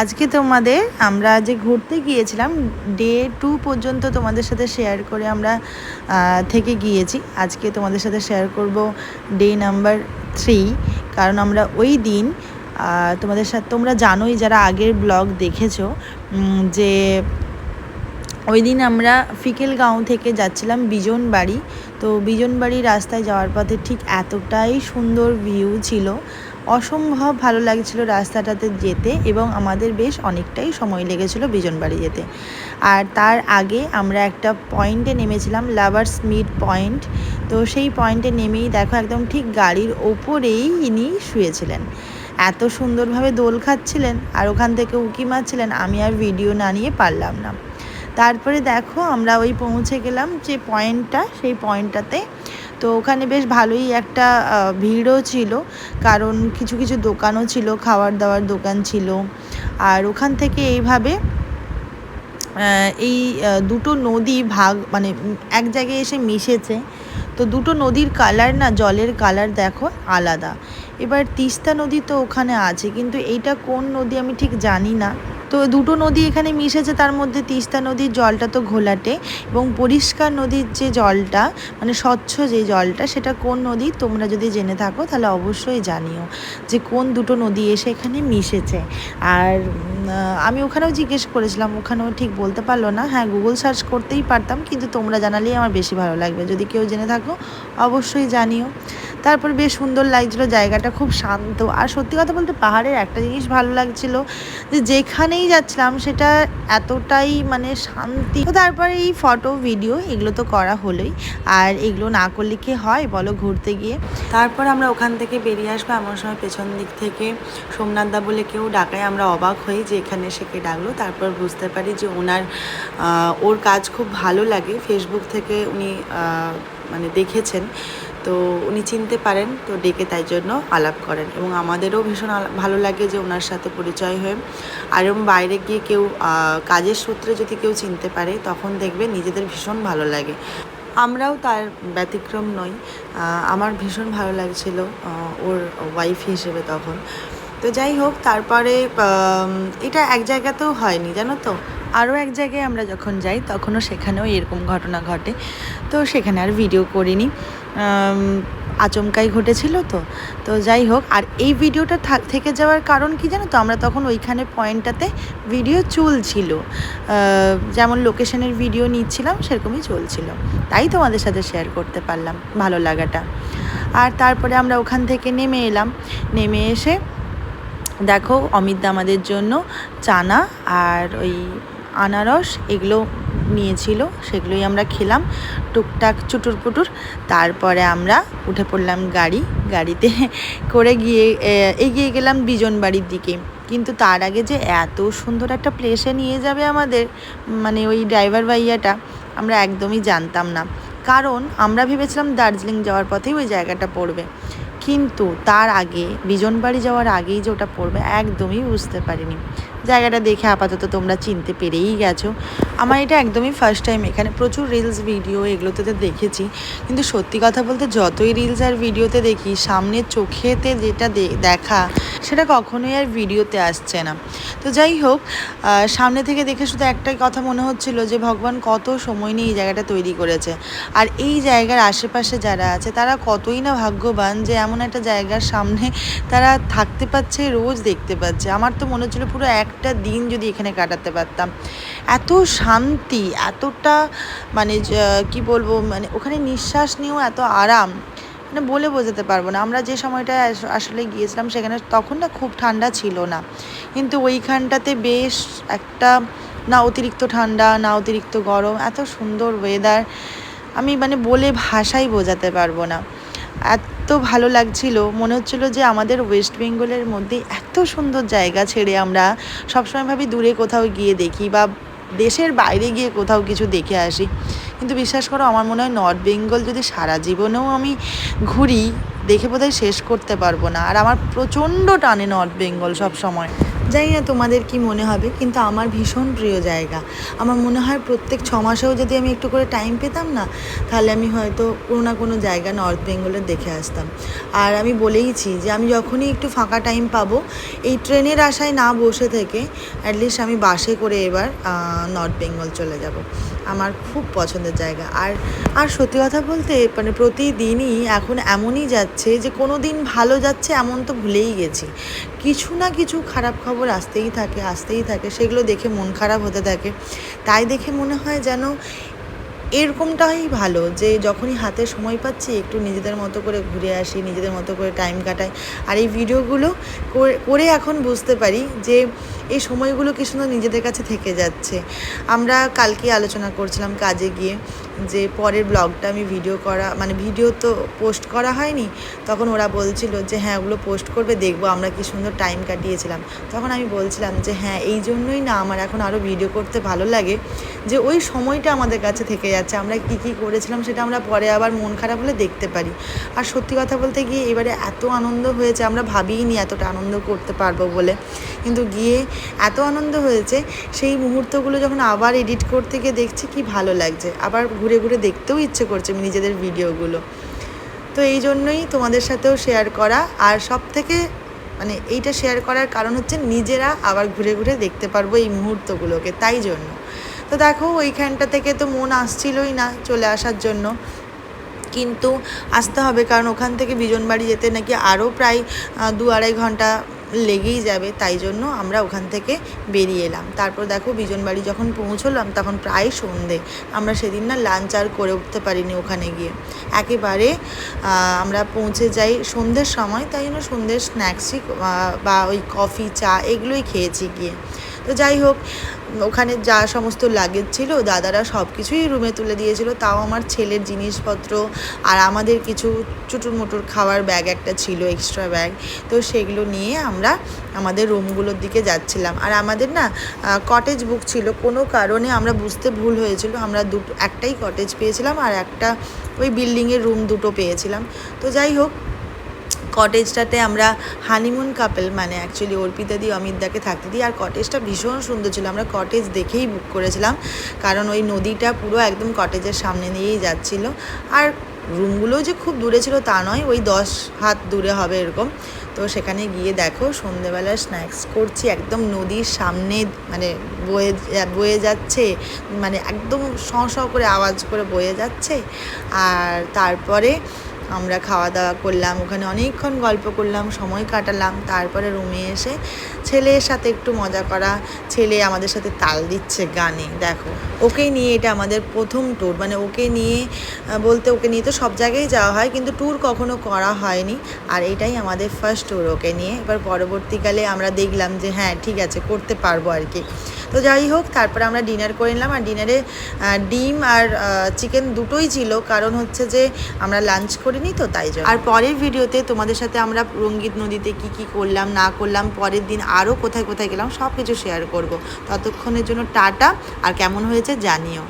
আজকে তোমাদের আমরা যে ঘুরতে গিয়েছিলাম ডে টু পর্যন্ত তোমাদের সাথে শেয়ার করে আমরা থেকে গিয়েছি। আজকে তোমাদের সাথে শেয়ার করব ডে নাম্বার থ্রি কারণ আমরা ওই দিন তোমাদের সাথে, তোমরা জানোই যারা আগের ব্লগ দেখেছ যে ওই দিন আমরা ফিকেলগাঁও থেকে যাচ্ছিলাম বিজন বাড়ি তো বিজন বাড়ি রাস্তায় যাওয়ার পথে ঠিক এতটাই সুন্দর ভিউ ছিল। অসম্ভব ভালো লাগছিল রাস্তাটাতে যেতে এবং আমাদের বেশ অনেকটাই সময় লেগেছিল বিজন বাড়ি যেতে। আর তার আগে আমরা একটা পয়েন্টে নেমেছিলাম, লাভার্স মিড পয়েন্ট। তো সেই পয়েন্টে নেমেই দেখো একদম ঠিক গাড়ির ওপরেই ইনি শুয়েছিলেন। এত সুন্দরভাবে দোল খাচ্ছিলেন আর ওখান থেকে উকি মারছিলেন, আমি আর ভিডিও না নিয়ে পারলাম না। তারপরে দেখো আমরা ওই পৌঁছে গেলাম যে পয়েন্টটা, সেই পয়েন্টটাতে তো ওখানে বেশ ভালোই একটা ভিড়ও ছিল। কারণ কিছু কিছু দোকানও ছিল, খাওয়ার দাওয়ার দোকান ছিল। আর ওখান থেকে এইভাবে এই দুটো নদী ভাগ মানে এক জায়গায় এসে মিশেছে। তো দুটো নদীর কালার না, জলের কালার দেখো, আলাদা। এবার তিস্তা নদী তো ওখানে আছে, কিন্তু এইটা কোন নদী আমি ঠিক জানি না। তো দুটো নদী এখানে মিশেছে, তার মধ্যে তিস্তা নদীর জলটা তো ঘোলাটে এবং পরিষ্কার নদীর যে জলটা মানে স্বচ্ছ যে জলটা, সেটা কোন নদী? তোমরা যদি জেনে থাকো, তাহলে অবশ্যই জানিও যে কোন দুটো নদী এসে এখানে মিশেছে। আর আমি ওখানেও জিজ্ঞেস করেছিলাম, ওখানেও ঠিক বলতে পারল না। হ্যাঁ গুগল সার্চ করতেই পারতাম, কিন্তু তোমরা জানালেই আমার বেশি ভালো লাগবে। যদি কেউ জেনে থাকো, অবশ্যই জানিও। তারপর বেশ সুন্দর লাগছিল, জায়গাটা খুব শান্ত। আর সত্যি কথা বলতে পাহাড়ের একটা জিনিস ভালো লাগছিল, যে যেখানেই যাচ্ছিলাম, সেটা এতটাই মানে শান্তি। তো তারপরে এই ফটো ভিডিও এগুলো তো করা হলোই। আর এগুলো না করলে কি হয় বলো ঘুরতে গিয়ে? তারপর আমরা ওখান থেকে বেরিয়ে আসব এমন সময় পেছন দিক থেকে। সোমনাথ দা বলে কেউ ডাকায়, আমরা অবাক হই যে এখানে এসে কে ডাকলো। তারপর বুঝতে পারি যে ওনার ওর কাজ খুব ভালো লাগে। ফেসবুক থেকে উনি মানে দেখেছেন। তো উনি চিনতে পারেন, তো ডেকে তাই জন্য আলাপ করেন। এবং আমাদেরও ভীষণ ভালো লাগে যে ওনার সাথে পরিচয় হয়ে। আর এবং বাইরে গিয়ে কেউ কাজের সূত্রে যদি কেউ চিনতে পারে, তখন দেখবে নিজেদের ভীষণ ভালো লাগে। আমরাও তার ব্যতিক্রম নই। আমার ভীষণ ভালো লাগছিল ওর ওয়াইফ হিসেবে তখন। তো যাই হোক, তারপরে এটা এক জায়গাতেও হয়নি, জানো তো? আরও এক জায়গায় আমরা যখন যাই, তখনও সেখানেও এরকম ঘটনা ঘটে। তো সেখানে আর ভিডিও করিনি। আচমকাই ঘটেছিল তো। তো যাই হোক, আর এই ভিডিওটা থেকে যাওয়ার কারণ কি জানো তো? আমরা তখন ওইখানে পয়েন্টটাতে ভিডিও চলছিল। যেমন লোকেশনের ভিডিও নিচ্ছিলাম, সেরকমই চলছিল। তাই তোমাদের সাথে শেয়ার করতে পারলাম, ভালো লাগাটা। আর তারপরে আমরা ওখান থেকে নেমে এলাম। নেমে এসে দেখো অমিতদা আমাদের জন্য চানা আর ওই আনারস এগুলো নিয়েছিল, সেগুলোই আমরা খেলাম। টুকটাক চুটুর পুটুর তারপরে আমরা উঠে পড়লাম গাড়ি। গাড়িতে করে গিয়ে এগিয়ে গেলাম বিজন বাড়ির দিকে। কিন্তু তার আগে যে এত সুন্দর একটা প্লেসে নিয়ে যাবে আমাদের মানে ওই ড্রাইভার ভাইয়াটা, আমরা একদমই জানতাম না। কারণ আমরা ভেবেছিলাম দার্জিলিং যাওয়ার পথেই ওই জায়গাটা পড়বে। কিন্তু তার আগে বিজন বাড়ি যাওয়ার আগেই যে ওটা পড়বে, একদমই বুঝতে পারিনি। জায়গাটা দেখে আপাতত তোমরা চিনতে পেরেই গেছো। আমার এটা একদমই ফার্স্ট টাইম এখানে প্রচুর রিলস ভিডিও এগুলোতে তো দেখেছি। কিন্তু সত্যি কথা বলতে যতই রিলস আর ভিডিওতে দেখি সামনের চোখেতে যেটা দেখা, সেটা কখনোই আর ভিডিওতে আসছে না। তো যাই হোক সামনে থেকে দেখে শুধু একটাই কথা মনে হচ্ছিল যে, ভগবান কত সময় নিয়ে এই জায়গাটা তৈরি করেছে। আর এই জায়গার আশেপাশে যারা আছে, তারা কতই না ভাগ্যবান যে, এমন একটা জায়গার সামনে তারা থাকতে পাচ্ছে রোজ দেখতে পাচ্ছে আমার তো মনে হচ্ছিল পুরো একটা দিন যদি এখানে কাটাতে পারতাম। এত শান্তি, এতটা মানে কি বলব মানে ওখানে নিঃশ্বাস নিয়েও এত আরাম মানে বলে বোঝাতে পারব না। আমরা যে সময়টা আসলে গিয়েছিলাম সেখানে তখন না খুব ঠান্ডা ছিল না। কিন্তু ওইখানটাতে বেশ একটা না অতিরিক্ত ঠান্ডা, না অতিরিক্ত গরম, এত সুন্দর ওয়েদার আমি মানে বলে ভাষাই বোঝাতে পারব না। এত ভালো লাগছিল। মনে হচ্ছিল যে আমাদের ওয়েস্ট বেঙ্গলের মধ্যে এত সুন্দর জায়গা ছেড়ে আমরা সবসময় ভাবি দূরে কোথাও গিয়ে দেখি বা দেশের বাইরে গিয়ে কোথাও কিছু দেখে আসি। কিন্তু বিশ্বাস করো, আমার মনে হয় নর্থ বেঙ্গল যদি সারা জীবনেও আমি ঘুরি, দেখে বোধহয় শেষ করতে পারব না। আর আমার প্রচণ্ড টানে নর্থ বেঙ্গল সব সময় জানি না তোমাদের কি মনে হবে, কিন্তু আমার ভীষণ প্রিয় জায়গা। আমার মনে হয় প্রত্যেক ছ মাসেও যদি আমি একটু করে টাইম পেতাম না, তাহলে আমি হয়তো কোনো না কোনো জায়গা নর্থ বেঙ্গলে দেখে আসতাম। আর আমি বলেইছি যে আমি যখনই একটু ফাঁকা টাইম পাবো, এই ট্রেনের আশায় না বসে থেকে অ্যাটলিস্ট আমি বাসে করে এবার নর্থ বেঙ্গল চলে যাব। আমার খুব পছন্দের জায়গা। আর আর সত্যি কথা বলতে মানে প্রতিদিনই এখন এমনই যাচ্ছে যে, কোনো দিন ভালো যাচ্ছে এমন তো ভুলেই গেছি। কিছু না কিছু খারাপ খবর আসতেই থাকে আসতেই থাকে, সেগুলো দেখে মন খারাপ হতে থাকে। তাই দেখে মনে হয় যেন এরকমটাই ভালো, যে যখনই হাতে সময় পাচ্ছি, একটু নিজেদের মতো করে ঘুরে আসি, নিজেদের মতো করে টাইম কাটাই। আর এই ভিডিওগুলো করে- এখন বুঝতে পারি যে এই সময়গুলো কি সুন্দর নিজেদের কাছে থেকে যাচ্ছে। আমরা কালকে আলোচনা করছিলাম কাজে গিয়ে যে পরের ব্লগটা আমি ভিডিও করা মানে ভিডিও তো পোস্ট করা হয়নি, তখন ওরা বলছিল যে হ্যাঁ ওগুলো পোস্ট করবে, দেখব আমরা কি সুন্দর টাইম কাটিয়েছিলাম। তখন আমি বলছিলাম যে হ্যাঁ এই জন্যই না আমার এখন আরও ভিডিও করতে ভালো লাগে, যে ওই সময়টা আমাদের কাছে থেকে যাচ্ছে, আমরা কি কি করেছিলাম সেটা আমরা পরে আবার মন খারাপ হলে দেখতে পারি। আর সত্যি কথা বলতে গিয়ে এবারে এত আনন্দ হয়েছে, আমরা ভাবিই নি এতটা আনন্দ করতে পারব বলে। কিন্তু গিয়ে এত আনন্দ হয়েছে। সেই মুহূর্তগুলো যখন আবার এডিট করতে গিয়ে দেখছি, কি ভালো লাগছে। আবার ঘুরে ঘুরে দেখতেও ইচ্ছে করছে নিজেদের ভিডিওগুলো। তো এই জন্যই তোমাদের সাথেও শেয়ার করা। আর সব থেকে মানে এইটা শেয়ার করার কারণ হচ্ছে নিজেরা আবার ঘুরে ঘুরে দেখতে পারব এই মুহূর্তগুলোকে। তাই জন্য। তো দেখো, ওইখানটা থেকে তো মন আসছিলই না চলে আসার জন্য। কিন্তু আসতে হবে। কারণ ওখান থেকে বিজন বাড়ি যেতে নাকি আরও প্রায় দু আড়াই ঘণ্টা লেগেই যাবে, তাই জন্য আমরা ওখান থেকে বেরিয়ে এলাম। তারপর দেখো বিজনবাড়ি যখন পৌঁছলাম, তখন প্রায় সন্ধে। আমরা সেদিন না লাঞ্চ আর করে উঠতে পারিনি ওখানে গিয়ে। একেবারে আমরা পৌঁছে যাই সন্ধ্যের সময়, তাই জন্য সন্ধ্যের স্ন্যাক্সই বা ওই কফি চা এগুলোই খেয়েছি গিয়ে। তো যাই হোক, ওখানে যা সমস্ত লাগেজ ছিল, দাদারা সব কিছুই রুমে তুলে দিয়েছিল। তাও আমার ছেলের জিনিসপত্র আর আমাদের কিছু চুটুর মুটুর খাওয়ার ব্যাগ একটা ছিল এক্সট্রা ব্যাগ তো সেগুলো নিয়ে আমরা আমাদের রুমগুলোর দিকে যাচ্ছিলাম। আর আমাদের না কটেজ বুক ছিল। কোনো কারণে আমরা বুঝতে ভুল হয়েছিল। আমরা দুটো, একটাই কটেজ পেয়েছিলাম আর একটা ওই বিল্ডিংয়ের রুম দুটো পেয়েছিলাম। তো যাই হোক কটেজটাতে আমরা হানিমুন কাপেল মানে অ্যাকচুয়ালি অর্পিতা দি অমিতদাকে থাকতে দিই। আর কটেজটা ভীষণ সুন্দর ছিল। আমরা কটেজ দেখেই বুক করেছিলাম। কারণ ওই নদীটা পুরো একদম কটেজের সামনে দিয়েই যাচ্ছিল। আর রুমগুলোও যে খুব দূরে ছিল তা নয়, ওই দশ হাত দূরে হবে এরকম। তো সেখানে গিয়ে দেখো, সন্ধেবেলা স্ন্যাক্স করছি। একদম নদীর সামনে মানে বয়ে বয়ে যাচ্ছে মানে একদম স করে আওয়াজ করে বয়ে যাচ্ছে। আর তারপরে আমরা খাওয়া দাওয়া করলাম, ওখানে অনেকক্ষণ গল্প করলাম, সময় কাটালাম, তারপরে রুমে এসে ছেলের সাথে একটু মজা করা, ছেলে আমাদের সাথে তাল দিচ্ছে গানে, দেখো। ওকে নিয়ে এটা আমাদের প্রথম ট্যুর মানে ওকে নিয়ে বলতে ওকে নিয়ে তো সব জায়গায় যাওয়া হয়, কিন্তু ট্যুর কখনো করা হয়নি। আর এটাই আমাদের ফার্স্ট ট্যুর ওকে নিয়ে। এবার পরবর্তীকালে আমরা দেখলাম যে হ্যাঁ ঠিক আছে, করতে পারব আর কি। তো যাই হোক, তারপরে আমরা ডিনার করে নিলাম। আর ডিনারে ডিম আর চিকেন দুটোই ছিল। কারণ হচ্ছে যে, আমরা লাঞ্চ করিনি তো, তাই জন্য। আর পরের ভিডিওতে তোমাদের সাথে আমরা রঙ্গিত নদীতে কি কি করলাম, না করলাম, পরের দিন আরও কোথায় কোথায় গেলাম সব কিছু শেয়ার করব। ততক্ষণের জন্য টাটা, আর কেমন হয়েছে জানিও।